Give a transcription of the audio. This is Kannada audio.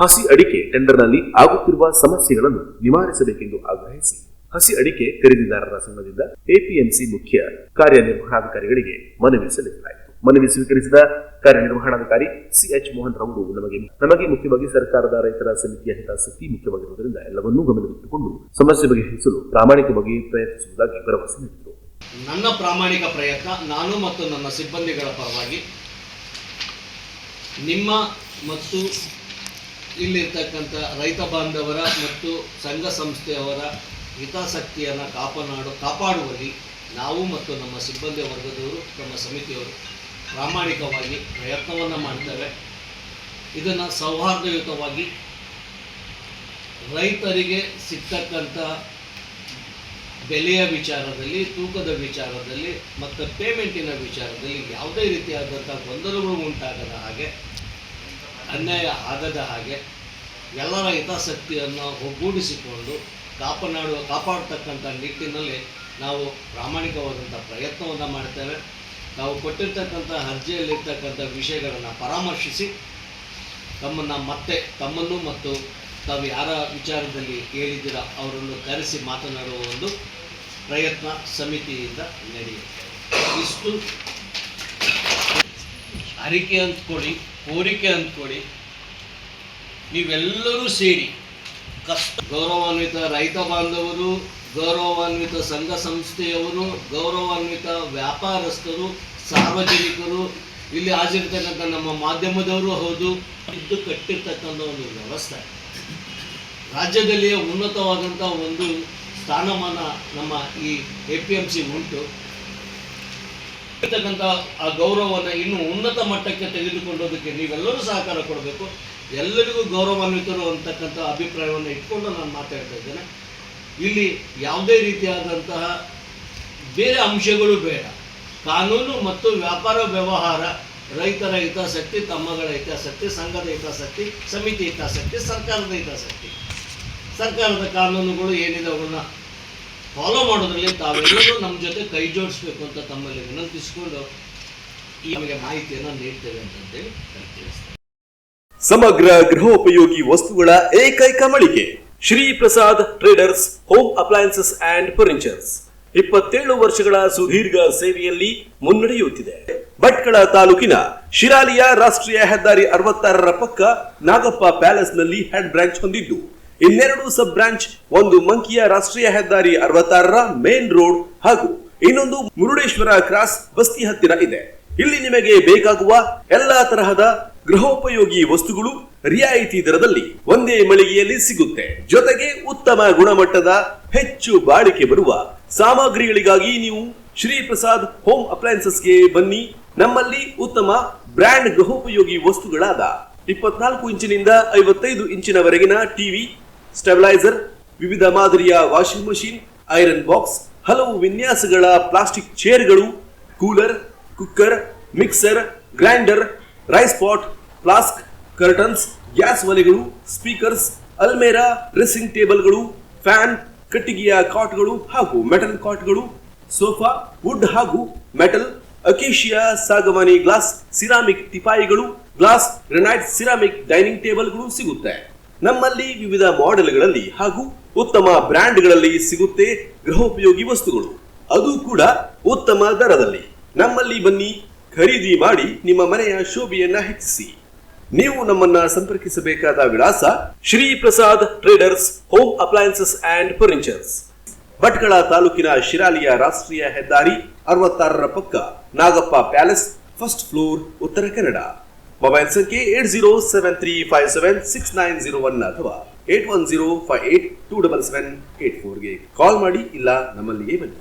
ಹಸಿ ಅಡಿಕೆ ಟೆಂಡರ್ನಲ್ಲಿ ಆಗುತ್ತಿರುವ ಸಮಸ್ಯೆಗಳನ್ನು ನಿವಾರಿಸಬೇಕೆಂದು ಆಗ್ರಹಿಸಿ ಹಸಿ ಅಡಿಕೆ ಖರೀದಿದಾರರ ಸಂಘದಿಂದ ಎಪಿಎಂಸಿ ಮುಖ್ಯ ಕಾರ್ಯನಿರ್ವಹಣಾಧಿಕಾರಿಗಳಿಗೆ ಮನವಿ ಸಲ್ಲಿಸಲಾಯಿತು. ಮನವಿ ಸ್ವೀಕರಿಸಿದ ಕಾರ್ಯನಿರ್ವಹಣಾಧಿಕಾರಿ ಸಿಎಚ್ ಮೋಹನ್ ರವರು ನಮಗೆ ನಮಗೆ ಮುಖ್ಯವಾಗಿ ಸರ್ಕಾರದ ರೈತರ ಸಮಿತಿಯ ಹಿತಾಸಕ್ತಿ ಮುಖ್ಯವಾಗಿರುವುದರಿಂದ ಎಲ್ಲವನ್ನೂ ಗಮನದಲ್ಲಿಟ್ಟುಕೊಂಡು ಸಮಸ್ಯೆ ಬಗೆಹರಿಸಲು ಪ್ರಾಮಾಣಿಕವಾಗಿ ಪ್ರಯತ್ನಿಸುವುದಾಗಿ ಭರವಸೆ ನೀಡಿದರು. ನನ್ನ ಪ್ರಾಮಾಣಿಕ ಪ್ರಯತ್ನ, ನಾನು ಮತ್ತು ನನ್ನ ಸಿಬ್ಬಂದಿಗಳ ಪರವಾಗಿ ನಿಮ್ಮ ಮತ್ತು ಇಲ್ಲಿರ್ತಕ್ಕಂಥ ರೈತ ಬಾಂಧವರ ಮತ್ತು ಸಂಘ ಸಂಸ್ಥೆಯವರ ಹಿತಾಸಕ್ತಿಯನ್ನು ಕಾಪಾಡು ಕಾಪಾಡುವಲ್ಲಿ ನಾವು ಮತ್ತು ನಮ್ಮ ಸಿಬ್ಬಂದಿ ವರ್ಗದವರು, ನಮ್ಮ ಸಮಿತಿಯವರು ಪ್ರಾಮಾಣಿಕವಾಗಿ ಪ್ರಯತ್ನವನ್ನು ಮಾಡ್ತೇವೆ. ಇದನ್ನು ಸೌಹಾರ್ದಯುತವಾಗಿ ರೈತರಿಗೆ ಸಿಗ್ತಕ್ಕಂಥ ಬೆಲೆಯ ವಿಚಾರದಲ್ಲಿ, ತೂಕದ ವಿಚಾರದಲ್ಲಿ ಮತ್ತು ಪೇಮೆಂಟಿನ ವಿಚಾರದಲ್ಲಿ ಯಾವುದೇ ರೀತಿಯಾದಂಥ ಗೊಂದಲಗಳು ಉಂಟಾಗದ ಹಾಗೆ, ಅನ್ಯಾಯ ಆಗದ ಹಾಗೆ ಎಲ್ಲರ ಹಿತಾಸಕ್ತಿಯನ್ನು ಒಗ್ಗೂಡಿಸಿಕೊಂಡು ಕಾಪಾಡುವ ಕಾಪಾಡ್ತಕ್ಕಂಥ ನಿಟ್ಟಿನಲ್ಲಿ ನಾವು ಪ್ರಾಮಾಣಿಕವಾದಂಥ ಪ್ರಯತ್ನವನ್ನು ಮಾಡ್ತೇವೆ. ತಾವು ಕೊಟ್ಟಿರ್ತಕ್ಕಂಥ ಅರ್ಜಿಯಲ್ಲಿರ್ತಕ್ಕಂಥ ವಿಷಯಗಳನ್ನು ಪರಾಮರ್ಶಿಸಿ ತಮ್ಮನ್ನು ಮತ್ತೆ ತಮ್ಮನ್ನು ಮತ್ತು ತಾವು ಯಾರ ವಿಚಾರದಲ್ಲಿ ಕೇಳಿದ್ದೀರ ಅವರನ್ನು ಕರೆಸಿ ಮಾತನಾಡುವ ಒಂದು ಪ್ರಯತ್ನ ಸಮಿತಿಯಿಂದ ನಡೆಯುತ್ತೆ. ಇಷ್ಟು ಅರಿಕೆ ಕೊಡಿ ಕೋರಿಕೆ ಅಂದ್ಕೊಳ್ಳಿ ನೀವೆಲ್ಲರೂ ಸೇರಿ ಕಷ್ಟ ಗೌರವಾನ್ವಿತ ರೈತ ಬಾಂಧವರು, ಗೌರವಾನ್ವಿತ ಸಂಘ ಸಂಸ್ಥೆಯವರು, ಗೌರವಾನ್ವಿತ ವ್ಯಾಪಾರಸ್ಥರು, ಸಾರ್ವಜನಿಕರು, ಇಲ್ಲಿ ಹಾಜಿರ್ತಕ್ಕಂಥ ನಮ್ಮ ಮಾಧ್ಯಮದವರು ಹೌದು, ಇದ್ದು ಕಟ್ಟಿರ್ತಕ್ಕಂಥ ಒಂದು ವ್ಯವಸ್ಥೆ. ರಾಜ್ಯದಲ್ಲಿಯೇ ಉನ್ನತವಾದಂಥ ಒಂದು ಸ್ಥಾನಮಾನ ನಮ್ಮ ಈ ಎ ಪಿ ಎಂ ಸಿ ಉಂಟು. ಇರ್ತಕ್ಕಂಥ ಆ ಗೌರವವನ್ನು ಇನ್ನೂ ಉನ್ನತ ಮಟ್ಟಕ್ಕೆ ತೆಗೆದುಕೊಂಡೋದಕ್ಕೆ ನೀವೆಲ್ಲರೂ ಸಹಕಾರ ಕೊಡಬೇಕು. ಎಲ್ಲರಿಗೂ ಗೌರವಾನ್ವಿತರು ಅಂತಕ್ಕಂಥ ಅಭಿಪ್ರಾಯವನ್ನು ಇಟ್ಕೊಂಡು ನಾನು ಮಾತಾಡ್ತಾ ಇದ್ದೇನೆ. ಇಲ್ಲಿ ಯಾವುದೇ ರೀತಿಯಾದಂತಹ ಬೇರೆ ಅಂಶಗಳು ಬೇಡ. ಕಾನೂನು ಮತ್ತು ವ್ಯಾಪಾರ ವ್ಯವಹಾರ, ರೈತರ ಹಿತಾಸಕ್ತಿ, ತಮ್ಮಗಳ ಹಿತಾಸಕ್ತಿ, ಸಂಘದ ಹಿತಾಸಕ್ತಿ, ಸಮಿತಿ ಹಿತಾಸಕ್ತಿ, ಸರ್ಕಾರದ ಹಿತಾಸಕ್ತಿ. ಸರ್ಕಾರದ ಕಾನೂನುಗಳು ಏನಿದೆ ಅವುಗಳನ್ನ ಫಾಲೋ ಮಾಡೋದ್ರಲ್ಲಿ ತಾವೆಲ್ಲರೂ ನಮ್ಮ ಜೊತೆ ಕೈ ಜೋಡಿಸ್ಬೇಕು ಅಂತ ತಮ್ಮಲ್ಲಿ ವಿನಂತಿಸಿಕೊಂಡು ಈ ನಮಗೆ ಮಾಹಿತಿಯನ್ನು ನೀಡ್ತೇವೆ ಅಂತಂತೇಳಿ ಹೇಳಿ ತಿಳಿಸ್ತೇನೆ. ಸಮಗ್ರ ಗೃಹೋಪಯೋಗಿ ವಸ್ತುಗಳ ಏಕೈಕ ಮಳಿಗೆ Shri Prasad traders home appliances and furnitures. ಇಪ್ಪತ್ತೇಳು ವರ್ಷಗಳ ಸುದೀರ್ಘ ಸೇವೆಯಲ್ಲಿ ಮುನ್ನಡೆಯುತ್ತಿದೆ. ಭಟ್ಕಳ ತಾಲೂಕಿನ ಶಿರಾಲಿಯ ರಾಷ್ಟ್ರೀಯ ಹೆದ್ದಾರಿ ಅರವತ್ತಾರರ ಪಕ್ಕ ನಾಗಪ್ಪ ಪ್ಯಾಲೇಸ್ನಲ್ಲಿ ಹೆಡ್ ಬ್ರಾಂಚ್ ಹೊಂದಿದ್ದು ಇನ್ನೆರಡು ಸಬ್ ಬ್ರಾಂಚ್, ಒಂದು ಮಂಕಿಯ ರಾಷ್ಟ್ರೀಯ ಹೆದ್ದಾರಿ ಅರವತ್ತಾರರ ಮೇನ್ ರೋಡ್ ಹಾಗೂ ಇನ್ನೊಂದು ಮುರುಡೇಶ್ವರ ಕ್ರಾಸ್ ಬಸ್ತಿ ಹತ್ತಿರ ಇದೆ. ಇಲ್ಲಿ ನಿಮಗೆ ಬೇಕಾಗುವ ಎಲ್ಲಾ ತರಹದ ಗೃಹೋಪಯೋಗಿ ವಸ್ತುಗಳು ರಿಯಾಯಿತಿ ದರದಲ್ಲಿ ಒಂದೇ ಮಳಿಗೆಯಲ್ಲಿ ಸಿಗುತ್ತೆ. ಜೊತೆಗೆ ಉತ್ತಮ ಗುಣಮಟ್ಟದ ಹೆಚ್ಚು ಬಾಳಿಕೆ ಬರುವ ಸಾಮಗ್ರಿಗಳಿಗಾಗಿ ನೀವು ಶ್ರೀ ಪ್ರಸಾದ್ ಹೋಮ್ ಅಪ್ಲಯನ್ಸಸ್ಗೆ ಬನ್ನಿ. ನಮ್ಮಲ್ಲಿ ಉತ್ತಮ ಬ್ರ್ಯಾಂಡ್ ಗೃಹೋಪಯೋಗಿ ವಸ್ತುಗಳಾದ ಇಪ್ಪತ್ನಾಲ್ಕು ಇಂಚಿನಿಂದ ಐವತ್ತೈದು ಇಂಚಿನವರೆಗಿನ ಟಿವಿ ಸ್ಟೆಬಿಲೈಸರ್, ವಿವಿಧ ಮಾದರಿಯ ವಾಷಿಂಗ್ ಮಷೀನ್, ಐರನ್ ಬಾಕ್ಸ್, ಹಲವು ವಿನ್ಯಾಸಗಳ plastic ಚೇರ್ಗಳು, cooler, cooker, mixer, grinder, rice pot, flask, curtains, gas ಒಲೆಗಳು, speakers, ಅಲ್ಮೇರಾ, ಡ್ರೆಸ್ಸಿಂಗ್ ಟೇಬಲ್ಗಳು, ಫ್ಯಾನ್, ಕಟ್ಟಿಗೆಯ ಕಾಟ್ಗಳು ಹಾಗೂ ಮೆಟಲ್ ಕಾಟ್ಗಳು, ಸೋಫಾ, ವುಡ್ ಹಾಗೂ ಮೆಟಲ್, ಅಕೇಶಿಯಾ ಸಾಗವಾನಿ ಗ್ಲಾಸ್, ಸಿರಾಮಿಕ್ ತಿಪಾಯಿಗಳು, ಗ್ಲಾಸ್, ಗ್ರೆನೈಟ್, ಸಿರಾಮಿಕ್ ಡೈನಿಂಗ್ ಟೇಬಲ್ಗಳು ಸಿಗುತ್ತೆ. ನಮ್ಮಲ್ಲಿ ವಿವಿಧ ಮಾಡೆಲ್ಗಳಲ್ಲಿ ಹಾಗೂ ಉತ್ತಮ ಬ್ರ್ಯಾಂಡ್ಗಳಲ್ಲಿ ಸಿಗುತ್ತೆ ಗೃಹೋಪಯೋಗಿ ವಸ್ತುಗಳು. ಅದು ಕೂಡ ಉತ್ತಮ ದರದಲ್ಲಿ. ನಮ್ಮಲ್ಲಿ ಬನ್ನಿ, ಖರೀದಿ ಮಾಡಿ ನಿಮ್ಮ ಮನೆಯ ಶೋಭೆಯನ್ನ ಹೆಚ್ಚಿಸಿ. ನೀವು ನಮ್ಮನ್ನ ಸಂಪರ್ಕಿಸಬೇಕಾದ ವಿಳಾಸ Shri Prasad traders home appliances and furnitures. Bhatkal ತಾಲೂಕಿನ ಶಿರಾಲಿಯ ರಾಷ್ಟ್ರೀಯ ಹೆದ್ದಾರಿ ಅರವತ್ತಾರರ ಪಕ್ಕ Nagappa palace, first floor, Uttara Kannada. Mobile ಸಂಖ್ಯೆ eight zero seven three five seven six nine zero one ಅಥವಾ eight one zero five eight two double seven eight ಫೋರ್ಗೆ call ಮಾಡಿ ಇಲ್ಲ ನಮ್ಮಲ್ಲಿಯೇ ಬನ್ನಿ.